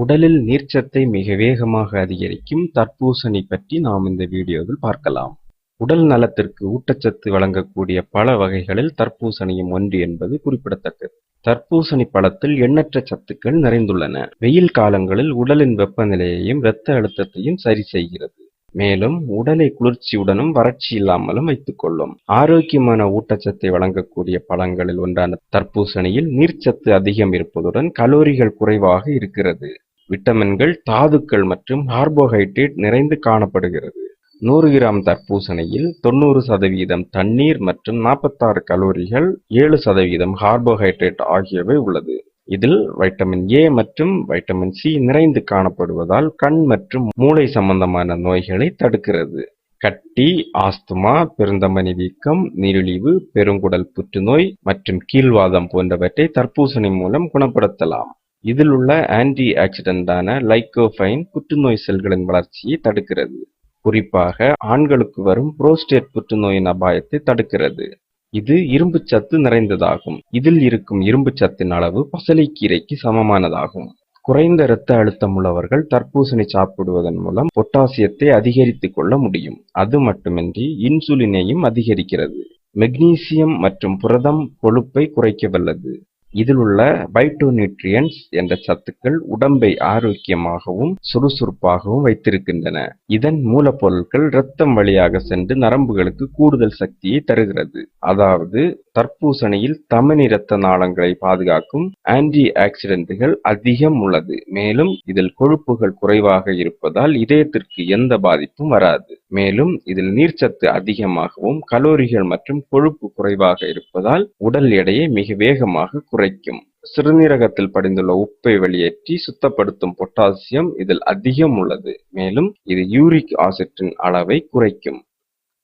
உடலில் நீர்ச்சத்தை மிக வேகமாக அதிகரிக்கும் தர்பூசணி பற்றி நாம் இந்த வீடியோவில் பார்க்கலாம். உடல் நலத்திற்கு ஊட்டச்சத்து வழங்கக்கூடிய பல வகைகளில் தர்பூசணியும் ஒன்று என்பது குறிப்பிடத்தக்கது. தர்பூசணி பழத்தில் எண்ணற்ற சத்துக்கள் நிறைந்துள்ளன. வெயில் காலங்களில் உடலின் வெப்பநிலையையும் இரத்த அழுத்தத்தையும் சரி செய்கிறது. மேலும் உடலை குளிர்ச்சியுடனும் வறட்சி இல்லாமலும் வைத்துக் கொள்ளும். ஆரோக்கியமான ஊட்டச்சத்தை வழங்கக்கூடிய பழங்களில் ஒன்றான தர்பூசணியில் நீர்ச்சத்து அதிகம் இருப்பதுடன் கலோரிகள் குறைவாக இருக்கிறது. விட்டமின்கள் தாதுக்கள் மற்றும் கார்போஹைட்ரேட் நிறைந்து காணப்படுகிறது. நூறு கிராம் தர்பூசணியில் தொண்ணூறு சதவீதம் தண்ணீர் மற்றும் நாற்பத்தாறு கலோரிகள் ஏழு சதவீதம் கார்போஹைட்ரேட் ஆகியவை உள்ளது. இதில் வைட்டமின் ஏ மற்றும் வைட்டமின் சி நிறைந்து காணப்படுவதால் கண் மற்றும் மூளை சம்பந்தமான நோய்களை தடுக்கிறது. கட்டி ஆஸ்துமா பெருந்தமனி வீக்கம் நீரிழிவு பெருங்குடல் புற்றுநோய் மற்றும் கீழ்வாதம் போன்றவற்றை தர்பூசணி மூலம் குணப்படுத்தலாம். இதில் உள்ள ஆன்டி ஆக்சிடென்டான லைக்கோஃபைன் புற்றுநோய் செல்களின் வளர்ச்சியை தடுக்கிறது. குறிப்பாக ஆண்களுக்கு வரும் புரோஸ்டேட் புற்றுநோயின் அபாயத்தை தடுக்கிறது. இது இரும்புச்சத்து நிறைந்ததாகும். இதில் இருக்கும் இரும்புச்சத்தின் அளவு பசலைக்கீரைக்கு சமமானதாகும். குறைந்த இரத்த அழுத்தம் உள்ளவர்கள் தர்பூசணி சாப்பிடுவதன் மூலம் பொட்டாசியத்தை அதிகரித்துக் கொள்ள முடியும். அது மட்டுமின்றி இன்சுலினையும் அதிகரிக்கிறது. மெக்னீசியம் மற்றும் புரதம் கொழுப்பை குறைக்க வல்லது இதில் உள்ள பைட்டோநியூட்ரியன்ஸ் என்ற சத்துக்கள் உடம்பை ஆரோக்கியமாகவும் சுறுசுறுப்பாகவும் வைத்திருக்கின்றன. இதன் மூலப்பொருட்கள் இரத்தம் வழியாக சென்று நரம்புகளுக்கு கூடுதல் சக்தியை தருகிறது. அதாவது தர்பூசணியில் தமனி இரத்த நாளங்களை பாதுகாக்கும் ஆன்டி ஆக்சிடென்ட்கள் அதிகம் உள்ளது. மேலும் இதில் கொழுப்புகள் குறைவாக இருப்பதால் இதயத்திற்கு எந்த பாதிப்பும் வராது. மேலும் இதில் நீர்ச்சத்து அதிகமாகவும் கலோரிகள் மற்றும் கொழுப்பு குறைவாக இருப்பதால் உடல் எடையை மிக வேகமாக குறைக்கும். சிறுநீரகத்தில் படிந்துள்ள உப்பை வெளியேற்றி சுத்தப்படுத்தும் பொட்டாசியம் இதில் அதிகம் உள்ளது. மேலும் இது யூரிக் ஆசிட்டின் அளவை குறைக்கும்.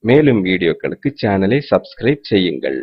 மேலும் வீடியோக்களுக்கு சேனலை சப்ஸ்கிரைப் செய்யுங்கள்.